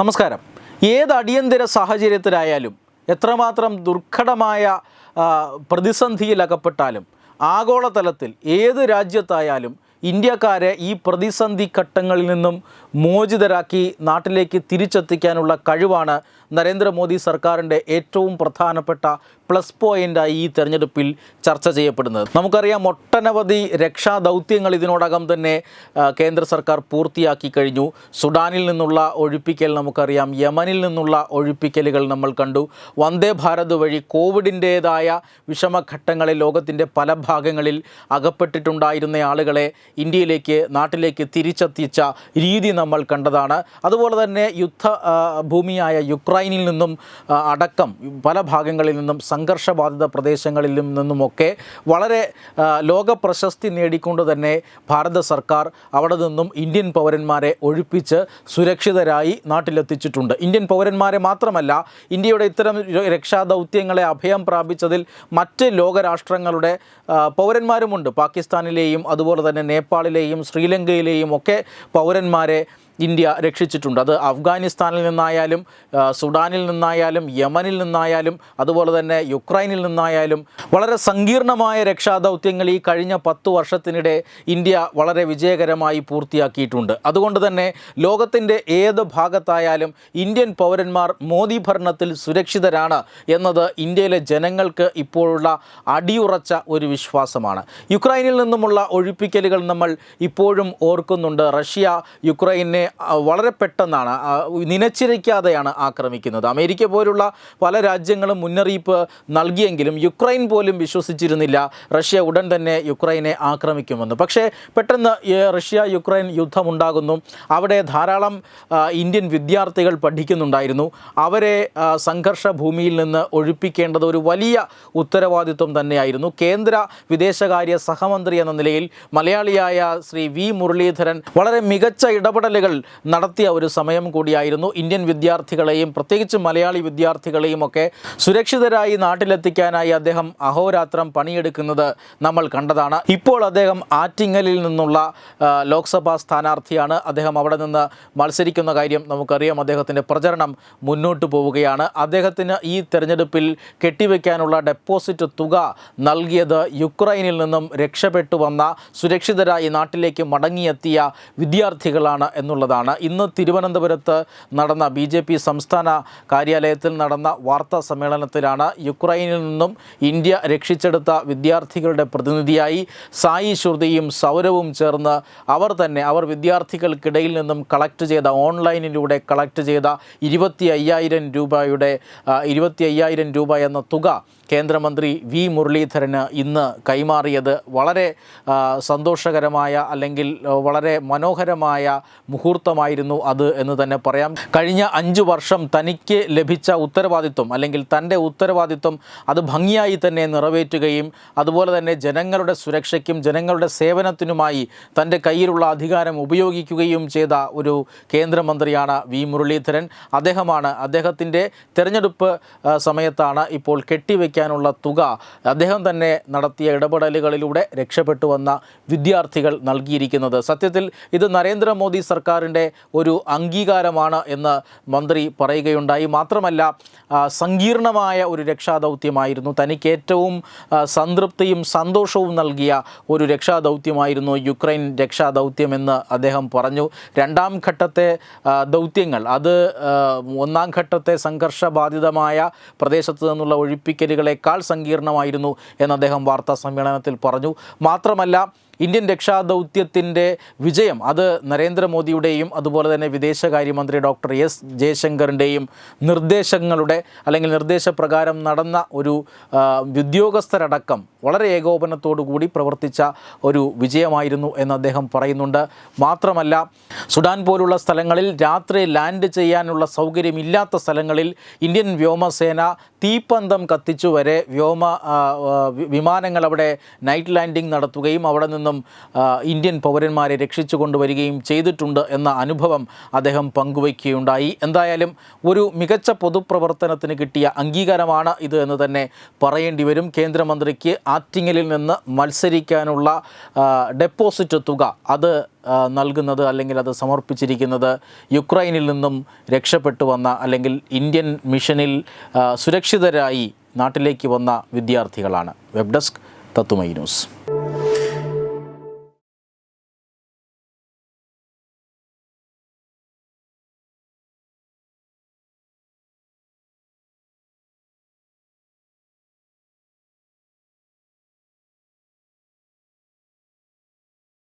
നമസ്കാരം. ഏത് അടിയന്തര സാഹചര്യത്തിലായാലും എത്രമാത്രം ദുർഘടമായ പ്രതിസന്ധിയിലകപ്പെട്ടാലും ആഗോളതലത്തിൽ ഏത് രാജ്യത്തായാലും ഇന്ത്യക്കാരെ ഈ പ്രതിസന്ധി ഘട്ടങ്ങളിൽ നിന്നും മോചിതരാക്കി നാട്ടിലേക്ക് തിരിച്ചെത്തിക്കാനുള്ള കഴിവാണ് നരേന്ദ്രമോദി സർക്കാരിന്റെ ഏറ്റവും പ്രധാനപ്പെട്ട പ്ലസ് പോയിന്റായി ഈ തെരഞ്ഞെടുപ്പിൽ ചർച്ച ചെയ്യപ്പെടുന്നത്. നമുക്കറിയാം ഒട്ടനവധി രക്ഷാദൗത്യങ്ങൾ ഇതിനോടകം തന്നെ കേന്ദ്ര സർക്കാർ പൂർത്തിയാക്കി കഴിഞ്ഞു. സുഡാനിൽ നിന്നുള്ള ഒഴിപ്പിക്കൽ നമുക്കറിയാം യമനിൽ നിന്നുള്ള ഒഴിപ്പിക്കലുകൾ നമ്മൾ കണ്ടു. വന്ദേ ഭാരത് വഴി കോവിഡിന്റേതായ വിഷമഘട്ടങ്ങളിൽ ലോകത്തിന്റെ പല ഭാഗങ്ങളിൽ അകപ്പെട്ടിട്ടുണ്ടായിരുന്ന ആളുകളെ ഇന്ത്യയിലേക്ക് നാട്ടിലേക്ക് തിരിച്ചെത്തിച്ച രീതി നമ്മൾ കണ്ടതാണ്. അതുപോലെ തന്നെ യുദ്ധ ഭൂമിയായ ഭൂമിയായ യുക്രൈനിൽ നിന്നും അടക്കം പല ഭാഗങ്ങളിൽ നിന്നും സംഘർഷബാധിത പ്രദേശങ്ങളിൽ നിന്നുമൊക്കെ വളരെ ലോക പ്രശസ്തി നേടിക്കൊണ്ട് തന്നെ ഭാരത സർക്കാർ അവിടെ നിന്നും ഇന്ത്യൻ പൗരന്മാരെ ഒഴിപ്പിച്ച് സുരക്ഷിതരായി നാട്ടിലെത്തിച്ചിട്ടുണ്ട്. ഇന്ത്യൻ പൗരന്മാരെ മാത്രമല്ല ഇന്ത്യയുടെ ഇത്തരം രക്ഷാദൗത്യങ്ങളെ അഭയം പ്രാപിച്ചതിൽ മറ്റ് ലോകരാഷ്ട്രങ്ങളുടെ പൗരന്മാരുമുണ്ട്. പാകിസ്ഥാനിലെയും അതുപോലെ തന്നെ നേപ്പാളിലെയും ശ്രീലങ്കയിലെയും ഒക്കെ പൗരന്മാരെ ഇന്ത്യ രക്ഷിച്ചിട്ടുണ്ട്. അത് അഫ്ഗാനിസ്ഥാനിൽ നിന്നായാലും സുഡാനിൽ നിന്നായാലും യമനിൽ നിന്നായാലും അതുപോലെ തന്നെ യുക്രൈനിൽ നിന്നായാലും വളരെ സങ്കീർണമായ രക്ഷാദൗത്യങ്ങൾ ഈ കഴിഞ്ഞ പത്ത് വർഷത്തിനിടെ ഇന്ത്യ വളരെ വിജയകരമായി പൂർത്തിയാക്കിയിട്ടുണ്ട്. അതുകൊണ്ട് തന്നെ ലോകത്തിന്റെ ഏത് ഭാഗത്തായാലും ഇന്ത്യൻ പൗരന്മാർ മോദി ഭരണത്തിൽ സുരക്ഷിതരാണ് എന്നത് ഇന്ത്യയിലെ ജനങ്ങൾക്ക് ഇപ്പോഴുള്ള അടിയുറച്ച ഒരു വിശ്വാസമാണ്. യുക്രൈനിൽ നിന്നുമുള്ള ഒഴിപ്പിക്കലുകൾ നമ്മൾ ഇപ്പോഴും ഓർക്കുന്നുണ്ട്. റഷ്യ യുക്രൈനെ വളരെ പെട്ടെന്നാണ് നിനച്ചിരിക്കാതെയാണ് ആക്രമിക്കുന്നത്. അമേരിക്ക പോലുള്ള പല രാജ്യങ്ങളും മുന്നറിയിപ്പ് നൽകിയെങ്കിലും യുക്രൈൻ പോലും വിശ്വസിച്ചിരുന്നില്ല റഷ്യ ഉടൻ തന്നെ യുക്രൈനെ ആക്രമിക്കുമെന്ന്. പക്ഷേ പെട്ടെന്ന് റഷ്യ യുക്രൈൻ യുദ്ധമുണ്ടാകുന്നു. അവിടെ ധാരാളം ഇന്ത്യൻ വിദ്യാർത്ഥികൾ പഠിക്കുന്നുണ്ടായിരുന്നു. അവരെ സംഘർഷ ഭൂമിയിൽ നിന്ന് ഒഴിപ്പിക്കേണ്ടത് ഒരു വലിയ ഉത്തരവാദിത്വം തന്നെയായിരുന്നു. കേന്ദ്ര വിദേശകാര്യ സഹമന്ത്രി എന്ന നിലയിൽ മലയാളിയായ ശ്രീ വി മുരളീധരൻ വളരെ മികച്ച ഇടപെടലുകൾ നടത്തിയ ഒരു സമയം കൂടിയായിരുന്നു. ഇന്ത്യൻ വിദ്യാർത്ഥികളെയും പ്രത്യേകിച്ച് മലയാളി വിദ്യാർത്ഥികളെയും ഒക്കെ സുരക്ഷിതരായി നാട്ടിലെത്തിക്കാനായി അദ്ദേഹം അഹോരാത്രം പണിയെടുക്കുന്നത് നമ്മൾ കണ്ടതാണ്. ഇപ്പോൾ അദ്ദേഹം ആറ്റിങ്ങലിൽ നിന്നുള്ള ലോക്സഭാ സ്ഥാനാർത്ഥിയാണ്. അദ്ദേഹം അവിടെ നിന്ന് മത്സരിക്കുന്ന കാര്യം നമുക്കറിയാം. അദ്ദേഹത്തിന്റെ പ്രചരണം മുന്നോട്ട് പോവുകയാണ്. അദ്ദേഹത്തിന് ഈ തെരഞ്ഞെടുപ്പിൽ കെട്ടിവെക്കാനുള്ള ഡെപ്പോസിറ്റ് തുക നൽകിയത് യുക്രൈനിൽ നിന്നും രക്ഷപ്പെട്ടു വന്ന സുരക്ഷിതരായി നാട്ടിലേക്ക് മടങ്ങിയെത്തിയ വിദ്യാർത്ഥികളാണ് എന്നുള്ളതാണ് ഇന്ന് തിരുവനന്തപുരത്ത് നടന്ന ബി ജെ പി സംസ്ഥാന കാര്യാലയത്തിൽ നടന്ന വാർത്താ സമ്മേളനത്തിലാണ് യുക്രൈനിൽ നിന്നും ഇന്ത്യ രക്ഷിച്ചെടുത്ത വിദ്യാർത്ഥികളുടെ പ്രതിനിധിയായി സായി ശ്രുതിയും സൗരവും ചേർന്ന് അവർ തന്നെ അവർ വിദ്യാർത്ഥികൾക്കിടയിൽ നിന്നും കളക്ട് ചെയ്ത ഓൺലൈനിലൂടെ കളക്ട് ചെയ്ത ഇരുപത്തി അയ്യായിരം രൂപയുടെ ഇരുപത്തി അയ്യായിരം രൂപ എന്ന തുക കേന്ദ്രമന്ത്രി വി മുരളീധരന് ഇന്ന് കൈമാറിയത് വളരെ സന്തോഷകരമായ അല്ലെങ്കിൽ വളരെ മനോഹരമായ മുഹൂർത്തമായിരുന്നു അത് എന്ന് തന്നെ പറയാം. കഴിഞ്ഞ അഞ്ച് വർഷം തനിക്ക് ലഭിച്ച ഉത്തരവാദിത്വം അല്ലെങ്കിൽ തന്റെ ഉത്തരവാദിത്വം അത് ഭംഗിയായി തന്നെ നിറവേറ്റുകയും അതുപോലെ തന്നെ ജനങ്ങളുടെ സുരക്ഷയ്ക്കും ജനങ്ങളുടെ സേവനത്തിനുമായി തന്റെ കയ്യിലുള്ള അധികാരം ഉപയോഗിക്കുകയും ചെയ്ത ഒരു കേന്ദ്രമന്ത്രിയാണ് വി മുരളീധരൻ. അദ്ദേഹമാണ് അദ്ദേഹത്തിന്റെ തെരഞ്ഞെടുപ്പ് സമയത്താണ് ഇപ്പോൾ കെട്ടിവെക്കാനുള്ള തുക. അദ്ദേഹം തന്നെ നടത്തിയ ഇടപെടലുകളിലൂടെ രക്ഷപ്പെട്ടു വന്ന വിദ്യാർത്ഥികൾ നൽകിയിരിക്കുന്നത്. സത്യത്തിൽ ഇത് നരേന്ദ്രമോദി സർക്കാരിന്റെ ഒരു അംഗീകാരമാണ് എന്ന് മന്ത്രി പറയുകയുണ്ടായി. മാത്രമല്ല സങ്കീർണമായ ഒരു രക്ഷാദൗത്യമായിരുന്നു. തനിക്ക് ഏറ്റവും സംതൃപ്തിയും സന്തോഷവും നൽകിയ ഒരു രക്ഷാദൗത്യമായിരുന്നു യുക്രൈൻ രക്ഷാദൗത്യമെന്ന് അദ്ദേഹം പറഞ്ഞു. രണ്ടാം ഘട്ടത്തെ ദൗത്യങ്ങൾ അത് ഒന്നാം ഘട്ടത്തെ സംഘർഷബാധിതമായ പ്രദേശത്ത് നിന്നുള്ള ഒഴിപ്പിക്കലുകളെക്കാൾ സങ്കീർണമായിരുന്നു എന്ന് അദ്ദേഹം വാർത്താ സമ്മേളനത്തിൽ പറഞ്ഞു. മാത്രമല്ല ഇന്ത്യൻ രക്ഷാദൗത്യത്തിന്റെ വിജയം അത് നരേന്ദ്രമോദിയുടെയും അതുപോലെ തന്നെ വിദേശകാര്യമന്ത്രി ഡോക്ടർ എസ് ജയശങ്കറിന്റെയും നിർദ്ദേശങ്ങളുടെ അല്ലെങ്കിൽ നിർദ്ദേശപ്രകാരം നടന്ന ഒരു ഉദ്യോഗസ്ഥരടക്കം വളരെ ഏകോപനത്തോടു കൂടി പ്രവർത്തിച്ച ഒരു വിജയമായിരുന്നു എന്ന് അദ്ദേഹം പറയുന്നുണ്ട്. മാത്രമല്ല സുഡാൻ പോലുള്ള സ്ഥലങ്ങളിൽ രാത്രി ലാൻഡ് ചെയ്യാനുള്ള സൗകര്യമില്ലാത്ത സ്ഥലങ്ങളിൽ ഇന്ത്യൻ വ്യോമസേന തീപ്പന്തം കത്തിച്ചു വരെ വ്യോമ വിമാനങ്ങൾ അവിടെ നൈറ്റ് ലാൻഡിംഗ് നടത്തുകയും അവിടെ നിന്ന് നിന്നും ഇന്ത്യൻ പൗരന്മാരെ രക്ഷിച്ചു കൊണ്ടുവരികയും ചെയ്തിട്ടുണ്ട് എന്ന അനുഭവം അദ്ദേഹം പങ്കുവയ്ക്കുകയുണ്ടായി. എന്തായാലും ഒരു മികച്ച പൊതുപ്രവർത്തനത്തിന് കിട്ടിയ അംഗീകാരമാണ് ഇത് എന്ന് തന്നെ പറയേണ്ടി വരും. കേന്ദ്രമന്ത്രിക്ക് ആറ്റിങ്ങലിൽ നിന്ന് മത്സരിക്കാനുള്ള ഡെപ്പോസിറ്റ് തുക അത് നൽകുന്നത് അല്ലെങ്കിൽ അത് സമർപ്പിച്ചിരിക്കുന്നത് യുക്രൈനിൽ നിന്നും രക്ഷപ്പെട്ടു വന്ന അല്ലെങ്കിൽ ഇന്ത്യൻ മിഷനിൽ സുരക്ഷിതരായി നാട്ടിലേക്ക് വന്ന വിദ്യാർത്ഥികളാണ്. വെബ് ഡെസ്ക് തത്തുമൈ ന്യൂസ്.